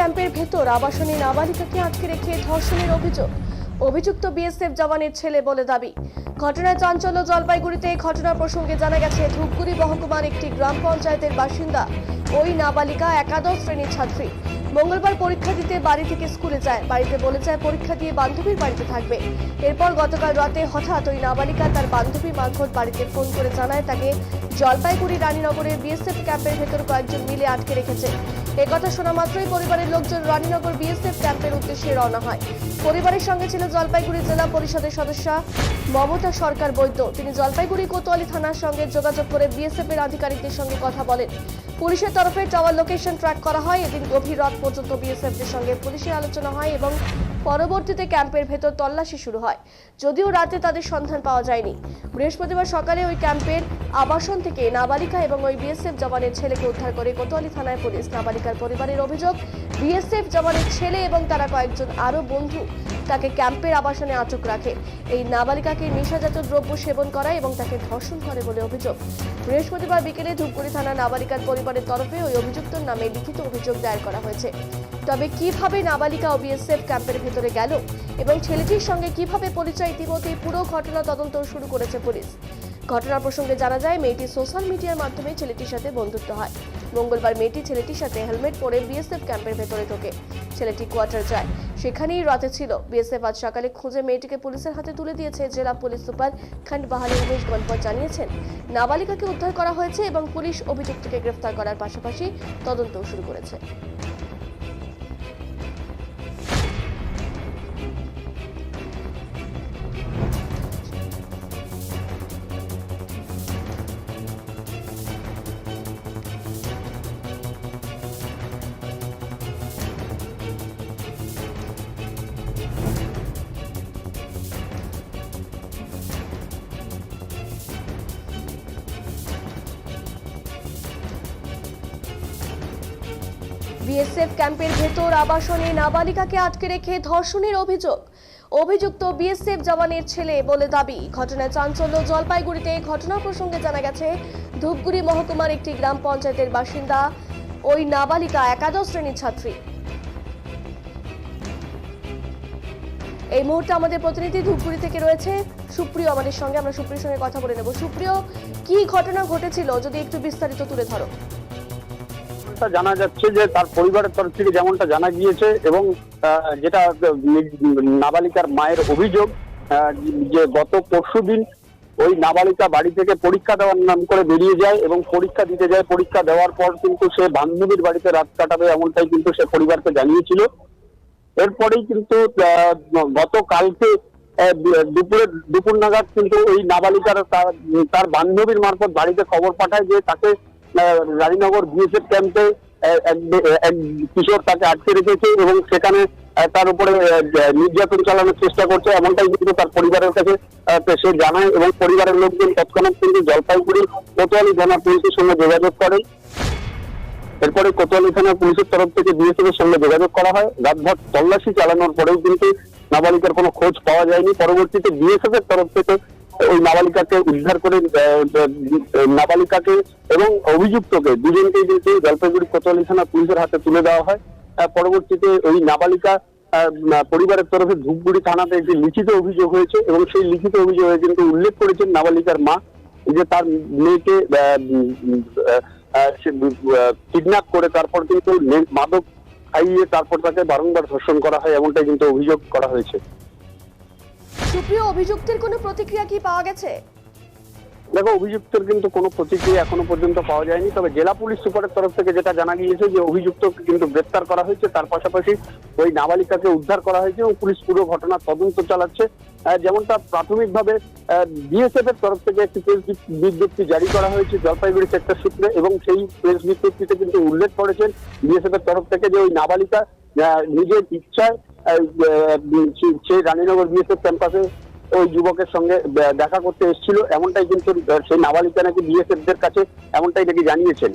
ক্যাম্পের ভেতর আবাসনে নাবালিকাকে আটকে রেখে ধর্ষণের অভিযোগ। অভিযুক্ত বিএসএফ জওয়ানের ছেলে বলে দাবি। ঘটনায় চাঞ্চল্য জলপাইগুড়িতে ঘটনা প্রসঙ্গে জানা গেছে, ধূপগুড়ি মহকুমার একটি গ্রাম পঞ্চায়েতের বাসিন্দা। ওই নাবালিকা একাদশ শ্রেণির ছাত্রী। মঙ্গলবার পরীক্ষা দিতে বাড়ি থেকে স্কুলে যায়। বাড়িতে বলে যায়, পরীক্ষা দিয়ে বান্ধবীর বাড়িতে থাকবে। এরপর গতকাল রাতে হঠাৎ ওই নাবালিকা তার বান্ধবী মারফত বাড়িতে ফোন করে জানায় তাকে জলপাইগুড়ি রানীনগরের বিএসএফ ক্যাম্পের ভেতর কয়েকজন মিলে আটকে রেখেছে। একথা শোনা মাত্রই পরিবারের লোকজন রানীনগর বিএসএফ ক্যাম্পের উদ্দেশ্যে রওনা হয়। পরিবারের সঙ্গে ছিল জলপাইগুড়ি জেলা পরিষদের সদস্য মমতা সরকার বৈদ্য। তিনি জলপাইগুড়ি কোতোয়ালি থানার সঙ্গে যোগাযোগ করে বিএসএফ এর আধিকারিকদের সঙ্গে কথা বলেন। পুলিশের তরফে যাওয়ার লোকেশন ট্র্যাক করা হয়। এদিন গভীর রাত পর্যন্ত বিএসএফ এর সঙ্গে পুলিশের আলোচনা হয় এবং পরবর্তীতে ক্যাম্পের ভেতর তল্লাশি শুরু হয়। যদিও রাতে তাদের সন্ধান পাওয়া যায়নি। বৃহস্পতিবার সকালে ওই ক্যাম্পের আবাসন থেকে নাবালিকা এবং ওই বিএসএফ জওয়ানের ছেলেকে উদ্ধার করে কোতোয়ালি থানায় পুলিশ নাবালিকার পরিবারের অভিযোগ, বিএসএফ জওয়ানের ছেলে এবং তারা কয়েকজন আরও বন্ধু। তাকে ক্যাম্পের আবাসনে আটক রাখে। এই নাবালিকাকে নেশাজাত দ্রব্য সেবন করা এবং তাকে ধর্ষণ করে বলে অভিযোগ। বৃহস্পতিবার বিকেলে ধূপগুড়ি থানা নাবালিকার পরিবারের তরফে ওই অভিযুক্তর নামে লিখিত অভিযোগ দায়ের করা হয়েছে। তবে কীভাবে নাবালিকা ও বিএসএফ ক্যাম্পের ভেতরে গেল এবং ছেলেটির সঙ্গে কীভাবে পরিচয় ইতিমধ্যেই পুরো ঘটনা তদন্ত শুরু করেছে পুলিশ? ঘটনা প্রসঙ্গে জানা যায়, মেয়েটি সোশ্যাল মিডিয়ার মাধ্যমে ছেলেটির সাথে বন্ধুত্ব হয়। মঙ্গলবার মেয়েটি ছেলেটির সাথে হেলমেট পরে বিএসএফ ক্যাম্পের ভেতরে ঢোকে। ছেলেটি কোয়ার্টার যায়। সেখানেই রাতে ছিল। বিএসএফ আজ সকালে খুঁজে মেয়েটিকে পুলিশের হাতে তুলে দিয়েছে জেলা police super Khandbahale Umesh Ganpat জানিয়েছেন, নাবালিকাকে উদ্ধার করা হয়েছে এবং পুলিশ অভিযুক্তকে গ্রেফতার করার পাশাপাশি তদন্তও শুরু করেছে। বিএসএফ ক্যাম্পের ভেতর আবাসনে নাবালিকাকে আটকে রেখে ধর্ষণের অভিযোগ। অভিযুক্ত বিএসএফ জওয়ানের ছেলে বলে দাবি। ঘটনায় চাঞ্চল্য জলপাইগুড়িতে ঘটনা প্রসঙ্গে জানা গেছে, ধূপগুড়ি মহকুমার একটি গ্রাম পঞ্চায়েতের বাসিন্দা। ওই নাবালিকা একাদশ শ্রেণির ছাত্রী। এই মুহূর্তে আমাদের প্রতিনিধি ধূপগুড়ি থেকে রয়েছে সুপ্রিয় আমাদের সঙ্গে। আমরা সুপ্রিয়র সঙ্গে কথা বলে নেব। সুপ্রিয়, কি ঘটনা ঘটেছিল? যদি একটু বিস্তারিত তুলে ধরো। যেমনটা জানা যাচ্ছে যে তার পরিবারের তরফ থেকে যেমনটা জানা গিয়েছে এবং যেটা নাবালিকার মায়ের অভিযোগ যে গত পরশুদিন ওই নাবালিকা বাড়ি থেকে পরীক্ষা দেওয়ার নাম করে বেরিয়ে যায় এবং পরীক্ষা দিতে যায়। পরীক্ষা দেওয়ার পর কিন্তু সে বান্ধবীর বাড়িতে রাত কাটাবে এমনটাই কিন্তু সে পরিবারকে জানিয়েছিল। এরপরেই কিন্তু গতকালকে দুপুরে, দুপুর নাগাদ কিন্তু ওই নাবালিকার তার- বান্ধবীর মারফত বাড়িতে খবর পাঠায় যে তাকে রানীনগর বিএসএফ ক্যাম্পে এক কিশোর তাকে আটকে রেখেছে এবং সেখানে তার উপরে নির্যাতন চালানোর চেষ্টা করছে, এমনটাই কিন্তু তার পরিবারের কাছে সে জানায় এবং পরিবারের লোকজন তৎক্ষণাৎ কিন্তু জলপাইগুড়ি কোতোয়ালি থানা পুলিশের সঙ্গে যোগাযোগ করেন এরপরে কোতোয়ালি থানা পুলিশের তরফ থেকে বিএসএফ এর সঙ্গে যোগাযোগ করা হয়। রাতভর তল্লাশি চালানোর পরেও কিন্তু নাবালিকার কোনো খোঁজ পাওয়া যায়নি। পরবর্তীতে বিএসএফ এর তরফ থেকে ওই নাবালিকাকে উদ্ধার করে নাবালিকাকে এবং অভিযুক্তকে দুজনকেই কিন্তু জলপাইগুড়ি কোতোয়ালি থানা পুলিশের হাতে তুলে দেওয়া হয়। পরবর্তীতে ওই নাবালিকা পরিবারের তরফে ধূপগুড়ি থানাতে একটি লিখিত অভিযোগ হয়েছে এবং সেই লিখিত অভিযোগে কিন্তু উল্লেখ করেছেন নাবালিকার মা যে তার মেয়েকে কিডন্যাপ করে তারপর কিন্তু মাদক খাইয়ে তারপর তাকে বারংবার ধর্ষণ করা হয় এমনটাই কিন্তু অভিযোগ করা হয়েছে। সুপ্রিয় অভিযুক্তের কোনো প্রতিক্রিয়া কি পাওয়া গেছে? দেখো, অভিযুক্তের কিন্তু কোনো প্রতিক্রিয়া এখনও পর্যন্ত পাওয়া যায়নি। তবে জেলা পুলিশ সুপারের তরফ থেকে যেটা জানা গিয়েছে যে অভিযুক্তকে কিন্তু গ্রেপ্তার করা হয়েছে। তার পাশাপাশি ওই নাবালিকাকে উদ্ধার করা হয়েছে এবং পুলিশ পুরো ঘটনার তদন্ত চালাচ্ছে। যেমনটা প্রাথমিকভাবে বিএসএফ এর তরফ থেকে একটি প্রেস বিজ্ঞপ্তি জারি করা হয়েছে জলপাইগুড়ি সেক্টর সূত্রে এবং সেই প্রেস বিজ্ঞপ্তিতে কিন্তু উল্লেখ করেছেন বিএসএফ এর তরফ থেকে যে ওই নাবালিকা নিজের ইচ্ছায় সেই রানীনগর বিএসএফ ক্যাম্পাসে ওই যুবকের সঙ্গে দেখা করতে এসেছিল। এমনটাই কিন্তু সেই নাবালিকা নাকি বিএসএফ দের কাছে এমনটাই নাকি জানিয়েছেন।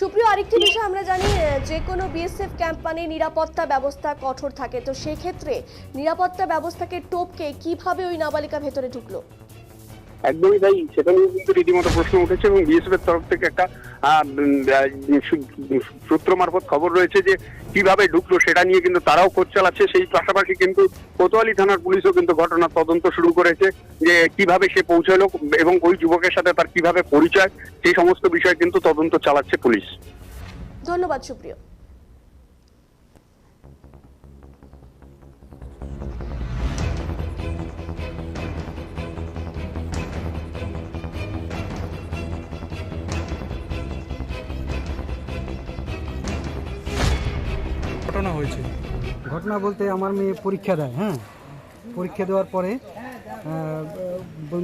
সুপ্রিয়, আরেকটি বিষয় আমরা জানি যে কোনো বিএসএফ ক্যাম্প মানে নিরাপত্তা ব্যবস্থা কঠোর থাকে। তো সেক্ষেত্রে নিরাপত্তা ব্যবস্থাকে টপকে কীভাবে ওই নাবালিকা ভেতরে ঢুকলো? একদমই তাই, সেটা নিয়ে কিন্তু রীতিমতো প্রশ্ন উঠেছে এবং বিএসএফ এর তরফ থেকে একটা সূত্র মারফত খবর রয়েছে যে কীভাবে ঢুকলো সেটা নিয়ে কিন্তু তারাও খোঁজ চালাচ্ছে। সেই পাশাপাশি কিন্তু কোতোয়ালি থানার পুলিশও কিন্তু ঘটনার তদন্ত শুরু করেছে যে কীভাবে সে পৌঁছালো এবং ওই যুবকের সাথে তার কীভাবে পরিচয়, সেই সমস্ত বিষয়ে কিন্তু তদন্ত চালাচ্ছে পুলিশ। ধন্যবাদ, সুপ্রিয়। হয়েছে। ঘটনা বলতে আমার মেয়ে পরীক্ষা দেয় হ্যাঁ? পরীক্ষা দেওয়ার পরে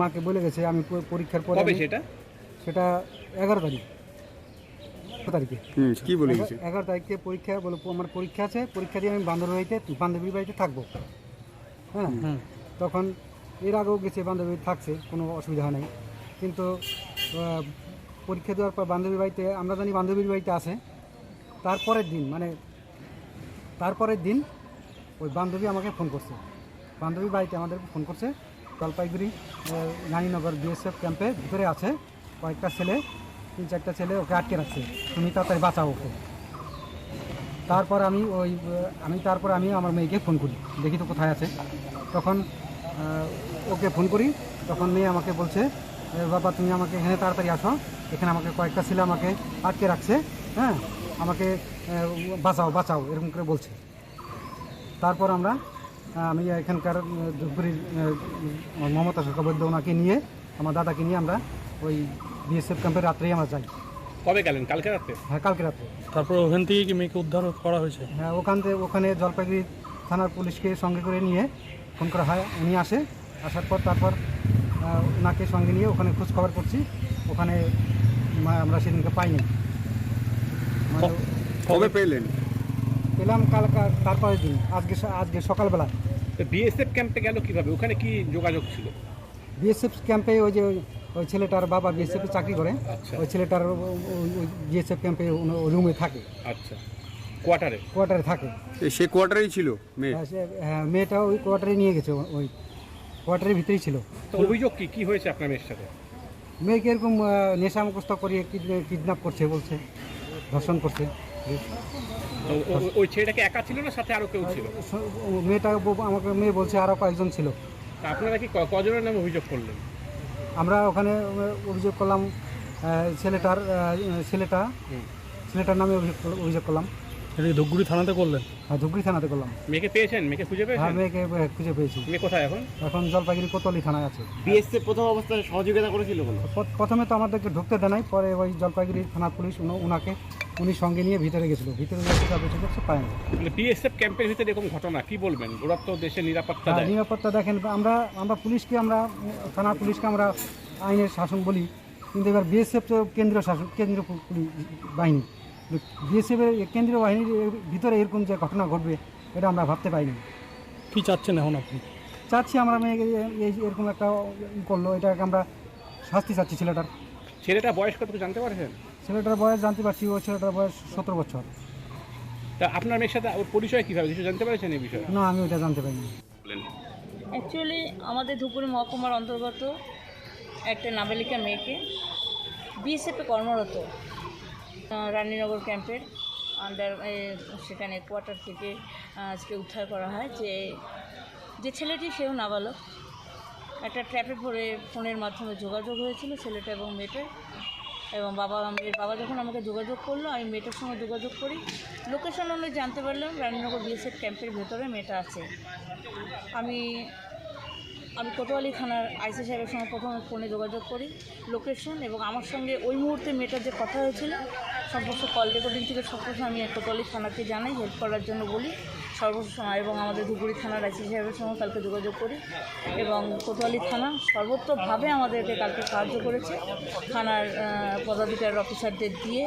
মাকে বলে গেছে আমি পরীক্ষার পরে সেটা? সেটা এগারো তারিখ। এগারো তারিখে। কি বলে এগারো তারিখে পরীক্ষা বলে আমার পরীক্ষা আছে পরীক্ষা দিয়ে আমি বান্ধবী বাড়িতে বান্ধবীর বাড়িতে থাকব। হ্যাঁ? হুম। তখন এর আগেও গেছে বান্ধবী থাকছে কোনো অসুবিধা নেই। কিন্তু পরীক্ষা দেওয়ার পর বান্ধবীর বাড়িতে আমরা জানি বান্ধবীর বাড়িতে আছে। তারপরের দিন মানে তারপরের দিন ওই বান্ধবী আমাকে ফোন করছে। বান্ধবী বাড়িতে আমাদের ফোন করছে জলপাইগুড়ি রানীনগর বিএসএফ ক্যাম্পে ভিতরে আছে। কয়েকটা ছেলে তিন চারটা ছেলে ওকে আটকে রাখছে। তুমি তাড়াতাড়ি বাঁচাও ওকে। তারপর আমি ওই আমি তারপর আমি আমার মেয়েকে ফোন করি দেখি তো কোথায় আছে। তখন ওকে ফোন করি তখন মেয়ে আমাকে বলছে "এ, বাবা তুমি আমাকে এখানে তাড়াতাড়ি আসো। এখানে আমাকে কয়েকটা ছেলে আমাকে আটকে রাখছে হ্যাঁ? আমাকে বাঁচাও বাঁচাও এরকম করে বলছে। তারপর আমরা আমি এখানকার ধূপগুড়ির মমতা চক্রবর্তী ওনাকে নিয়ে আমার দাদাকে নিয়ে আমরা ওই বিএসএফ ক্যাম্পের রাত্রেই আমরা যাই। কবে গেলেন? কালকে রাত্রে? হ্যাঁ কালকে রাত্রে। তারপর ওখান থেকে কি মেয়েকে উদ্ধার করা হয়েছে? হ্যাঁ ওখান থেকে ওখানে জলপাইগুড়ি থানার পুলিশকে সঙ্গে করে নিয়ে ফোন করা হয় উনি আসে আসার পর তারপর ওনাকে সঙ্গে নিয়ে ওখানে খোঁজ খবর করছি। ওখানে মা- আমরা সেদিনকে পাইনি। কবে পেলেন? পেলাম কাল কাল- তারপরের দিন আজকে আজকে সকালবেলা। বিএসএফ ক্যাম্পে গেল কীভাবে? ওখানে কি যোগাযোগ ছিল? বিএসএফ ক্যাম্পে ওই যে ওই- ছেলেটার বাবা বিএসএফে চাকরি করে আচ্ছা। ওই ছেলেটার ওই বিএসএফ ক্যাম্পে রুমে থাকে। আচ্ছা। কোয়ার্টারে? কোয়ার্টারে থাকে। সে কোয়ার্টারেই ছিল মেয়ে? হ্যাঁ, হ্যাঁ মেয়েটা ওই কোয়ার্টারে নিয়ে গেছে ওই কোয়ার্টারের ভিতরেই ছিল। অভিযোগ কি কি হয়েছে আপনার মেয়ের সাথে? মেয়েকে এরকম নেশা মুখস্থ করিয়ে কিডন্যাপ করছে বলছে। ধর্ষণ করছে। ওই ছেলেটা কি ছেলেটাকে একা ছিল না সাথে আরও কেউ ছিল? মেয়েটা আমাকে মেয়ে বলছে আরও কয়েকজন ছিল। আপনারা কি কজনের নামে অভিযোগ করলেন? আমরা ওখানে অভিযোগ করলাম ছেলেটার ছেলেটা ছেলেটার নামে অভিযোগ অভিযোগ করলাম। এটা কি ধূপগুড়ি থানাতে করলেন? আর ধুবড়ি থানাতে করলাম। মেয়েকে পেয়েছেন? মেয়েকে খুঁজে হ্যাঁ পেয়েছেন? মেয়েকে আহ, খুঁজে পেয়েছি। মেয়ে কোথায় এখন? এখন জলপাইগুড়ি কোতলি থানায় আছে। বিএসএফ প্রথম অবস্থায় সহযোগিতা করেছিল বলো। প- প্রথমে তো আমাদেরকে ঢুকতে দেয় নাই পরে ওই জলপাইগুড়ি থানার পুলিশ উনি- উনাকে উনি সঙ্গে নিয়ে ভিতরে গেছিল। ভিতরে গিয়ে কোথাও বেঁচে দেখছে পায় না বিএসএফ ক্যাম্পের ভিতরে এরকম ঘটনা কি বলবেন? ওরা তো দেশের নিরাপত্তা হ্যাঁ, দেয়। নিরাপত্তা দেখেন আমরা আমরা পুলিশকে আমরা থানার পুলিশকে আমরা আইনের শাসন বলি কিন্তু এবার বিএসএফ তো কেন্দ্রীয় শাসন কেন্দ্রীয় পু- বাহিনী। বিএসএফ এর কেন্দ্রীয় বাহিনীর ভিতরে এরকম যে ঘটনা ঘটবে এটা আমরা ভাবতে পারিনি। কি চাচ্ছেন এখন আপনি? চাচ্ছি আমরা মেয়েকে এই- এরকম একটা করল এটাকে আমরা শাস্তি চাচ্ছি ছেলেটার। ছেলেটা বয়স কত জানতে পারছেন? ছেলেটার বয়স জানতে পারছি ও ছেলেটার বয়স সতেরো বছর। তা আপনার মেয়ের সাথে ওর পরিচয় কীভাবে? কিছু জানতে পারছেন এই বিষয়ে? না আমি ওটা জানতে পারিনি। অ্যাকচুয়ালি আমাদের ধুপুরি মহকুমার অন্তর্গত একটা নাবালিকা মেয়েকে বিএসএফে কর্মরত। রানীনগর ক্যাম্পের আন্ডার সেখানে কোয়ার্টার থেকে আজকে উদ্ধার করা হয় যে যে ছেলেটি সেও নাবালক। একটা ট্র্যাপে পড়ে ফোনের মাধ্যমে যোগাযোগ হয়েছিল ছেলেটা এবং মেয়েটার। এবং বাবা, মেয়ের বাবা যখন আমাকে যোগাযোগ করল, আমি মেয়েটার সঙ্গে যোগাযোগ করি। লোকেশন অনুযায়ী জানতে পারলাম রানীনগর বিএসএফ ক্যাম্পের ভেতরে মেয়েটা আছে। আমি আমি কোতোয়ালি থানার আইসি সাহেবের সঙ্গে প্রথমে ফোনে যোগাযোগ করি লোকেশন এবং আমার সঙ্গে ওই মুহূর্তে মেয়েটার যে কথা হয়েছিল সমস্ত কল রেকর্ডিং থেকে সব আমি কলে থানাকে জানাই হেল্প করার জন্য বলি। সর্বসময় এবং আমাদের ধুপুরি থানার আইসি সাহেবের সঙ্গে কালকে যোগাযোগ করি এবং কোতোয়ালি থানা সর্বত্রভাবে আমাদেরকে কালকে সাহায্য করেছে। থানার পদাধিকার অফিসারদের দিয়ে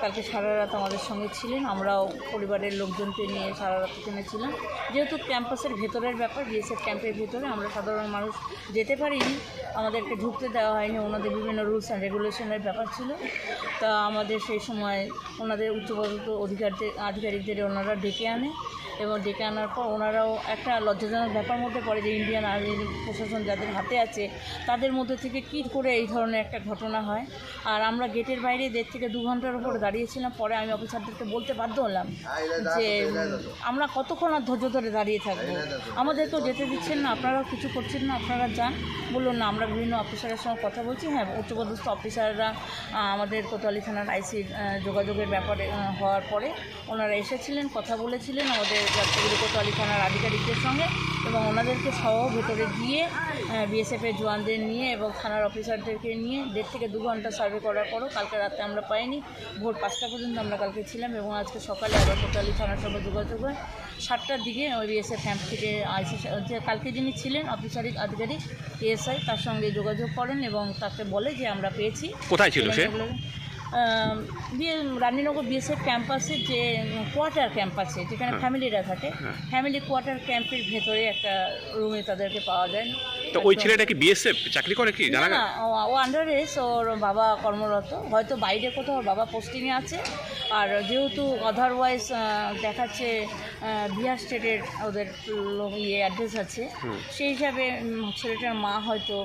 কালকে সারা রাত আমাদের সঙ্গে ছিলেন। আমরাও পরিবারের লোকজনকে নিয়ে সারা রাত এখানে ছিলাম যেহেতু ক্যাম্পাসের ভেতরের ব্যাপার বিএসএফ ক্যাম্পের ভেতরে আমরা সাধারণ মানুষ যেতে পারিনি। আমাদেরকে ঢুকতে দেওয়া হয়নি, ওনাদের বিভিন্ন রুলস অ্যান্ড রেগুলেশনের ব্যাপার ছিল। তা আমাদের সেই সময় ওনাদের উচ্চপদস্থ অধিকারদের, আধিকারিকদের ওনারা ডেকে আনে। এবং ডেকে আনার পর ওনারাও একটা লজ্জাজনক ব্যাপার মধ্যে পড়ে যে ইন্ডিয়ান আর্মি প্রশাসন যাদের হাতে আছে তাদের মধ্যে থেকে কী করে এই ধরনের একটা ঘটনা হয়? আর আমরা গেটের বাইরে দেড় থেকে দু ঘণ্টার উপর দাঁড়িয়ে দাঁড়িয়েছিলাম পরে আমি অফিসারদেরকে বলতে বাধ্য হলাম যে আমরা কতক্ষণ আর ধৈর্য ধরে দাঁড়িয়ে থাকব? আমাদেরকেও যেতে দিচ্ছেন না আপনারাও কিছু করছেন না আপনারা যান। বলল না আমরা বিভিন্ন অফিসারের সঙ্গে কথা বলছি। হ্যাঁ উচ্চপদস্থ অফিসাররা আমাদের কোতোয়ালি থানার আইসির যোগাযোগের ব্যাপারে হওয়ার পরে ওনারা এসেছিলেন কথা বলেছিলেন আমাদের যাত্রীগুলি কোতোয়ালি থানার আধিকারিকদের সঙ্গে এবং ওনাদেরকে সহ ভেতরে গিয়ে বিএসএফের জওয়ানদের নিয়ে এবং থানার অফিসারদেরকে নিয়ে দেড় থেকে দু ঘণ্টা সার্ভে করার পরও কালকে রাতে আমরা পাইনি। ভোর পাঁচটা পর্যন্ত আমরা কালকে ছিলাম এবং আজকে সকালে আবার কোতোয়ালি থানার সঙ্গে যোগাযোগ হয়। সাতটার দিকে ওই বিএসএফ ক্যাম্প থেকে আইসি যে কালকে যিনি ছিলেন অফিসারিক আধিকারিক এএসআই তার সঙ্গে যোগাযোগ করেন এবং তাকে বলে যে আমরা পেয়েছি। কোথায় ছিল সে? বিয়ে রানীনগর বিএসএফ ক্যাম্পাসে যে কোয়ার্টার ক্যাম্পাসে যেখানে ফ্যামিলিরা থাকে ফ্যামিলি কোয়ার্টার ক্যাম্পের ভেতরে একটা রুমে তাদেরকে পাওয়া যায়। তো ওই ছেলেটা কি বিএসএফ? চাকরি করে কি? না জানা না ও- ও আন্ডার এস ওর বাবা কর্মরত। হয়তো বাইরে কোথাও ওর বাবা পোস্টিংয়ে আছে। আর যেহেতু আদারওয়াইজ দেখাচ্ছে বিহার স্টেটের ওদের ইয়ে অ্যাড্রেস আছে। সেই হিসাবে ছেলেটার মা হয়তো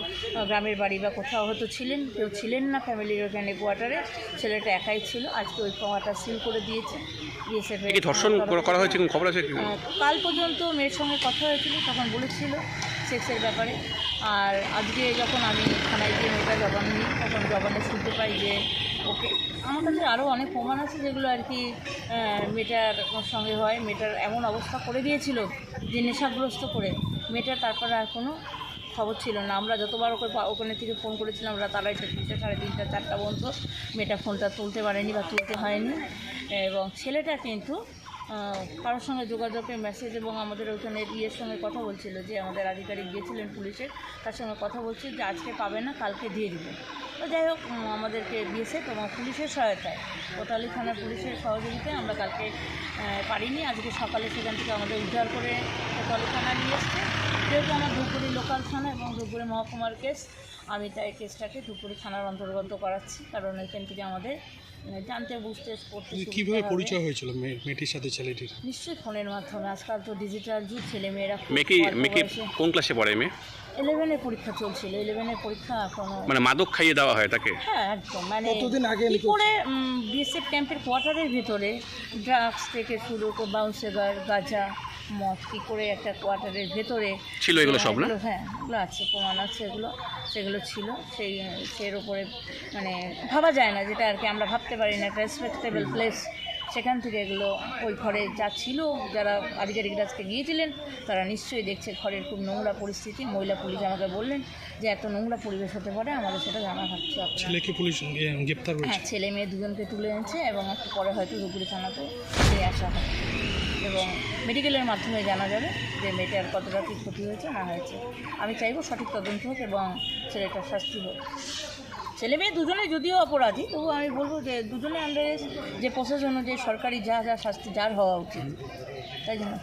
গ্রামের বাড়ি বা কোথাও হয়তো ছিলেন কেউ ছিলেন না ফ্যামিলির ওখানে কোয়ার্টারে ছেলেটা একাই ছিল আজকে ওই কোয়ার্টার সিল করে দিয়েছে। বিএসএফ কি ধর্ষণ করা- করা হয়েছে? খবর আছে কাল পর্যন্ত মেয়ের সঙ্গে কথা হয়েছিল তখন বলেছিল সেক্সের ব্যাপারে। আর আজকে যখন আমি থানায় গিয়ে মেয়েটা জবান নিই তখন জবানে শুনতে পাই যে ওকে আমার কাছে আরও অনেক প্রমাণ আছে যেগুলো আর কি মেটার সঙ্গে হয়। মেটার এমন অবস্থা করে দিয়েছিল যে নেশাগ্রস্ত করে। মেয়েটার তারপরে আর কোনো খবর ছিল না। আমরা যতবার ওকে ওখানে থেকে ফোন করেছিলাম রাত আড়াইটা তিনটা, সাড়ে তিনটা, চারটা পর্যন্ত মেয়েটা ফোনটা তুলতে পারেনি বা তুলতে হয়নি। এবং ছেলেটা কিন্তু কারোর সঙ্গে যোগাযোগের মেসেজ এবং আমাদের ওইখানে ইয়ের সঙ্গে কথা বলছিল যে আমাদের আধিকারিক গিয়েছিলেন পুলিশের, তার সঙ্গে কথা বলছিল যে আজকে পাবে না, কালকে দিয়ে দিবে। তো যাই হোক আমাদেরকে দিয়েছে এবং পুলিশের সহায়তায়। কোটালি থানার পুলিশের সহযোগিতায় আমরা কালকে পারিনি, আজকে সকালে সেখান থেকে আমাদের উদ্ধার করে কোটালি থানা নিয়ে এসছে। যেহেতু আমার ধূপগুড়ি লোকাল থানা এবং ধূপগুড়ি মহকুমার কেস আমি তাই কেসটাকে ধূপগুড়ি থানার অন্তর্গত করাচ্ছি। কারণ এখান থেকে আমাদের আহ, জানতে বুঝতে পড়তে কীভাবে পরিচয় হয়েছিল মেয়ে- মেয়েটির সাথে ছেলেটির? নিশ্চয়ই ফোনের মাধ্যমে। আজকাল তো ডিজিটাল যুগ ছেলে মেয়েরা মেয়ে কি কোন ক্লাসে পড়ে মেয়ে? ইলেভেনের পরীক্ষা চলছিল। ইলেভেনের পরীক্ষা এখনও মানে মাদক খাইয়ে দেওয়া হয় তাকে? হ্যাঁ একদম। মানে কতদিন আগে কি করে বিএসএফ ক্যাম্পের কোয়ার্টারের ভিতরে ড্রাগস থেকে শুরু করে বাউন্সেগার গাঁজা মদ কি করে একটা কোয়ার্টারের ভেতরে ছিল এগুলো সব না? হ্যাঁ এগুলো আছে প্রমাণ আছে এগুলো সেগুলো ছিল সেই সের উপরে মানে ভাবা যায় না যেটা আর কি আমরা ভাবতে পারি না একটা রেসপেক্টেবল প্লেস সেখান থেকে এগুলো ওই ঘরে যা ছিল যারা আধিকারিকরা আজকে গিয়েছিলেন তারা নিশ্চয়ই দেখছে ঘরের খুব নোংরা পরিস্থিতি মহিলা পুলিশ আমাকে বললেন যে এত নোংরা পরিবেশ হতে পারে আমাদের সেটা জানা থাকছে আপনার। ছেলেকে পুলিশ গ্রেপ্তার হ্যাঁ ছেলে মেয়ে দুজনকে তুলে এনেছে এবং একটু পরে হয়তো ধুপুরি থানাতে নিয়ে আসা হয় এবং মেডিকেলের মাধ্যমে জানা যাবে যে মেয়েটার কতটা কী ক্ষতি হয়েছে না হয়েছে। আমি চাইব সঠিক তদন্ত হোক এবং ছেলেটার শাস্তি হোক। ছেলে মেয়ে দুজনে যদিও অপরাধী, তবু আমি বলব যে দুজনে আন্ডারে যে প্রসেস অনুযায়ী সরকারি যা যা শাস্তি, যার হওয়া উচিত। তাই জন্য।